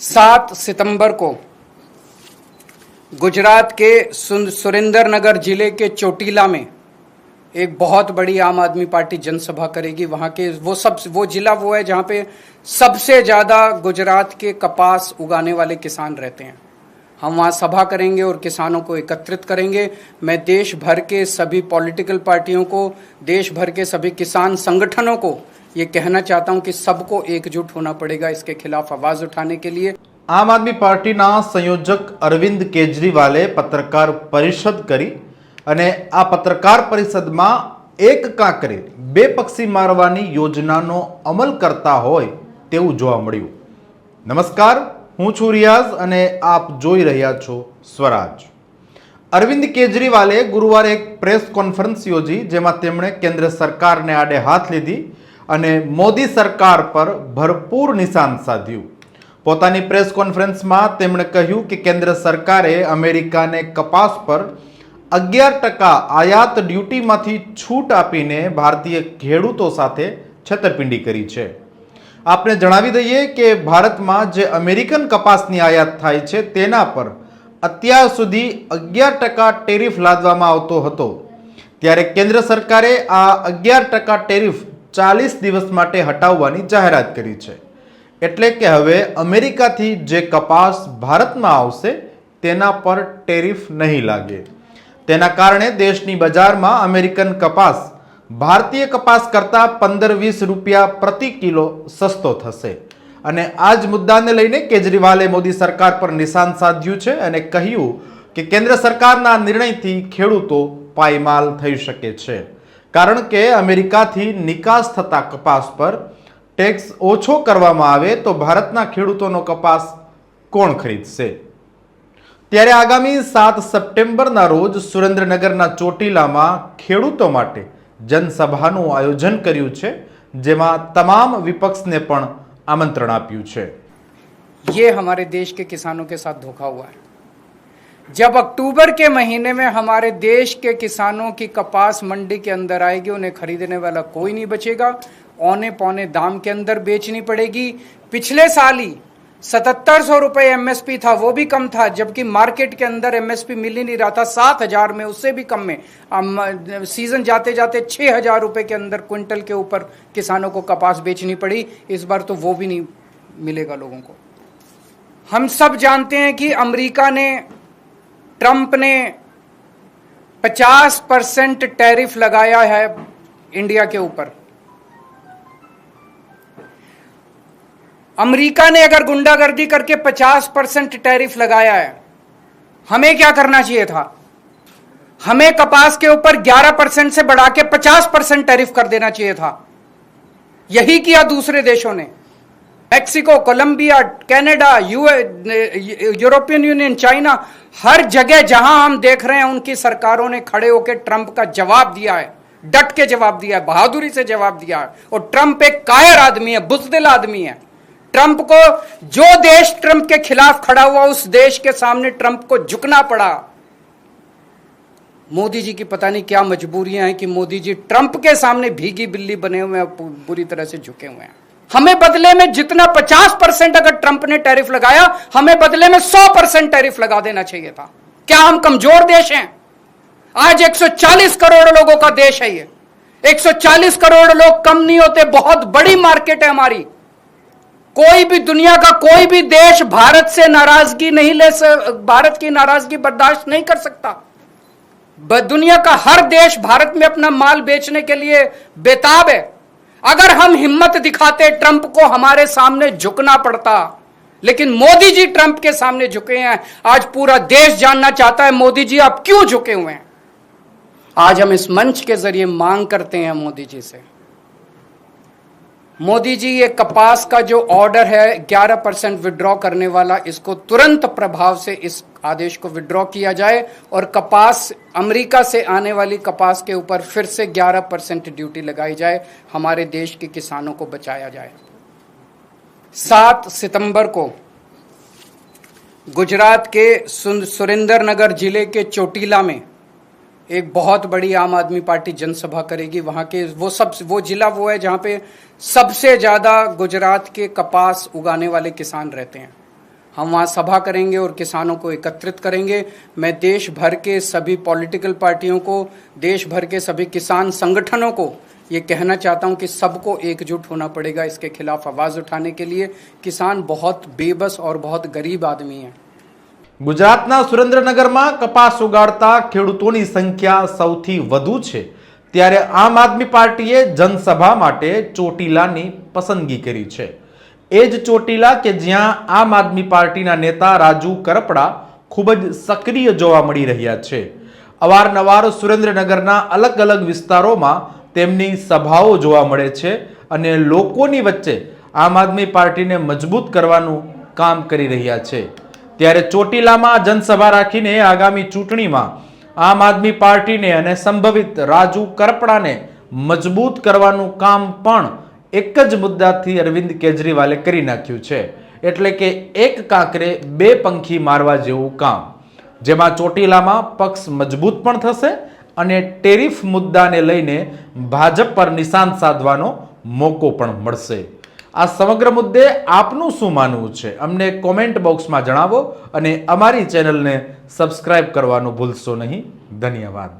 सात सितंबर को गुजरात के सुन- सुरेंद्र नगर ज़िले के चोटीला में एक बहुत बड़ी आम आदमी पार्टी जनसभा करेगी। वहाँ के वो सब वो जिला वो है जहाँ पे सबसे ज़्यादा गुजरात के कपास उगाने वाले किसान रहते हैं। हम वहाँ सभा करेंगे और किसानों को एकत्रित करेंगे। मैं देश भर के सभी पॉलिटिकल पार्टियों को देश भर के सभी किसान संगठनों को ये कहना चाहता हूं कि सबको एकजुट होना पड़ेगा इसके खिलाफ आवाज उठाने के लिए આમ આદમી પાર્ટીના સંયોજક અરવિંદ કેજરીવાલે પત્રકાર પરિષદ કરી અને આ પત્રકાર પરિષદમાં એક કાં કરી બે પક્ષી મારવાની યોજનાનો અમલ કરતા હોય તેવું જોવા મળ્યું નમસ્કાર હું છું રિયાઝ અને આપ જોઈ રહ્યા છો સ્વરાજ અરવિંદ કેજરીવાલે ગુરુવારે એક પ્રેસ કોન્ફરન્સ યોજી જેમાં તેમણે કેન્દ્ર સરકારને આડે હાથ લીધી અને મોદી સરકાર પર ભરપૂર નિશાન સાધ્યું. પોતાની પ્રેસ કોન્ફરન્સમાં તેમણે કહ્યું કે કેન્દ્ર સરકારે અમેરિકાને કપાસ પર અગિયાર ટકા આયાત ડ્યુટીમાંથી છૂટ આપીને ભારતીય ખેડૂતો સાથે છેતરપિંડી કરી છે. આપને જણાવી દઈએ કે ભારતમાં જે અમેરિકન કપાસની આયાત થાય છે તેના પર અત્યાર સુધી અગિયાર ટકા ટેરિફ લાદવામાં આવતો હતો. ત્યારે કેન્દ્ર સરકારે આ અગિયાર ટકા ટેરિફ ચાલીસ દિવસ માટે હટાવવાની જાહેરાત કરી છે. એટલે કે હવે અમેરિકાથી જે કપાસ ભારતમાં આવશે, તેના પર ટેરિફ નહીં લાગે. તેના કારણે દેશની બજારમાં અમેરિકન કપાસ, ભારતીય કપાસ કરતાં પંદર વીસ રૂપિયા પ્રતિ કિલો સસ્તો થશે. અને આ જ મુદ્દાને લઈને કેજરીવાલે મોદી સરકાર પર નિશાન સાધ્યું છે અને કહ્યું કે કેન્દ્ર સરકારના નિર્ણયથી ખેડૂતો પાયમાલ થઈ શકે છે. કારણ કે અમેરિકાથી નિકાસ થતા કપાસ પર ટેક્સ ઓછો કરવામાં આવે તો ભારતના ખેડૂતોનો કપાસ કોણ ખરીદશે ત્યારે આગામી સાત સપ્ટેમ્બરના રોજ સુરેન્દ્રનગરના ચોટીલામાં ખેડૂતો માટે જનસભાનું આયોજન કર્યું છે જેમાં તમામ વિપક્ષને પણ આમંત્રણ આપ્યું છે ये हमारे देश के किसानों के साथ धोखा हुआ है जब अक्टूबर के महीने में हमारे देश के किसानों की कपास मंडी के अंदर आएगी, उन्हें खरीदने वाला कोई नहीं बचेगा औने पौने दाम के अंदर बेचनी पड़ेगी। पिछले साल ही सतहत्तर सौ रुपए एमएसपी था, वो भी कम था, जबकि मार्केट के अंदर एमएसपी मिल ही नहीं रहा था। सात हज़ार में, उससे भी कम में। सीज़न जाते जाते छह हज़ार रुपए के अंदर क्विंटल के ऊपर किसानों को कपास बेचनी पड़ी। इस बार तो वो भी नहीं मिलेगा लोगों को। हम सब जानते हैं कि अमेरिका ने ट्रंप ने 50 परसेंट टैरिफ लगाया है इंडिया के ऊपर। अमेरिका ने अगर गुंडागर्दी करके 50 परसेंट टैरिफ लगाया है, हमें क्या करना चाहिए था? हमें कपास के ऊपर 11 परसेंट से बढ़ा के 50 परसेंट टैरिफ कर देना चाहिए था। यही किया दूसरे देशों ने। Mexico, Colombia, Canada European Union, China, हर जगह जहाँ हम देख रहे हैं, उनकी सरकारों ने खड़े होकर ट्रंप का जवाब दिया है, डट के जवाब दिया है, बहादुरी से जवाब दिया है, और ट्रंप एक कायर आदमी है, बुजदिल आदमी है। ट्रंप को जो देश ट्रंप के खिलाफ खड़ा हुआ, उस देश के सामने ट्रंप को झुकना पड़ा। मोदी जी की पता नहीं क्या मजबूरियाँ हैं कि मोदी जी ट्रंप के सामने भीगी बिल्ली बने हुए हैं, पूरी तरह से झुके हुए हैं। हमें बदले में जितना 50 परसेंट अगर ट्रंप ने टैरिफ लगाया, हमें बदले में 100 परसेंट टैरिफ लगा देना चाहिए था। क्या हम कमज़ोर देश हैं? आज 140 करोड़ लोगों का देश है ये। 140 करोड़ लोग कम नहीं होते, बहुत बड़ी मार्केट है हमारी। कोई भी दुनिया का कोई भी देश भारत से नाराज़गी नहीं ले भारत की नाराज़गी बर्दाश्त नहीं कर सकता। दुनिया का हर देश भारत में अपना माल बेचने के लिए बेताब है। अगर हम हिम्मत दिखाते ट्रंप को हमारे सामने झुकना पड़ता, लेकिन मोदी जी ट्रंप के सामने झुके हैं, आज पूरा देश जानना चाहता है, मोदी जी, आप क्यों झुके हुए हैं? आज हम इस मंच के ज़रिए मांग करते हैं मोदी जी से। मोदी जी, ये कपास का जो ऑर्डर है 11 परसेंट विड्रॉ करने वाला, इसको तुरंत प्रभाव से इस आदेश को विड्रॉ किया जाए और कपास, अमेरिका से आने वाली कपास के ऊपर फिर से 11 परसेंट ड्यूटी लगाई जाए, हमारे देश के किसानों को बचाया जाए। सात सितंबर को गुजरात के सुरेंद्र नगर ज़िले के चोटीला में एक बहुत बड़ी आम आदमी पार्टी जनसभा करेगी, वहाँ के वो सब, वो जिला वो है जहाँ पे सबसे ज़्यादा गुजरात के कपास उगाने वाले किसान रहते हैं। हम वहाँ सभा करेंगे और किसानों को एकत्रित करेंगे। मैं देश भर के सभी पॉलिटिकल पार्टियों को देश भर के सभी किसान संगठनों को ये कहना चाहता हूँ कि सबको एकजुट होना पड़ेगा इसके खिलाफ आवाज़ उठाने के लिए। किसान बहुत बेबस और बहुत गरीब आदमी हैं। ગુજરાતના સુરેન્દ્રનગરમાં કપાસ ઉગાડતા ખેડૂતોની સંખ્યા સૌથી વધુ છે. ત્યારે આમ આદમી પાર્ટીએ જનસભા માટે ચોટીલાની પસંદગી કરી છે. એ જ ચોટીલા કે જ્યાં આમ આદમી પાર્ટીના નેતા રાજુ કરપડા ખૂબ જ સક્રિય જોવા મળી રહ્યા છે. અવારનવાર સુરેન્દ્રનગરના અલગ અલગ વિસ્તારોમાં તેમની સભાઓ જોવા મળે છે અને લોકોની વચ્ચે આમ આદમી પાર્ટીને મજબૂત કરવાનું કામ કરી રહ્યા છે. ત્યારે ચોટીલામાં જનસભા રાખીને આગામી ચૂંટણીમાં આમ આદમી પાર્ટીને અને સંભવિત રાજુ કરપડાને મજબૂત કરવાનું કામ પણ એક જ મુદ્દાથી અરવિંદ કેજરીવાલે કરી નાખ્યું છે. એટલે કે એક કાંકરે બે પંખી મારવા જેવું કામ. જેમાં ચોટીલામાં પક્ષ મજબૂત પણ થશે અને ટેરિફ મુદ્દાને લઈને ભાજપ પર નિશાન સાધવાનો મોકો પણ મળશે. આ સમગ્ર મુદ્દે આપનું શું માનવું છે? અમને કોમેન્ટ બોક્સમાં જણાવો અને અમારી ચેનલને સબસ્ક્રાઇબ કરવાનું ભૂલશો નહીં. ધન્યવાદ.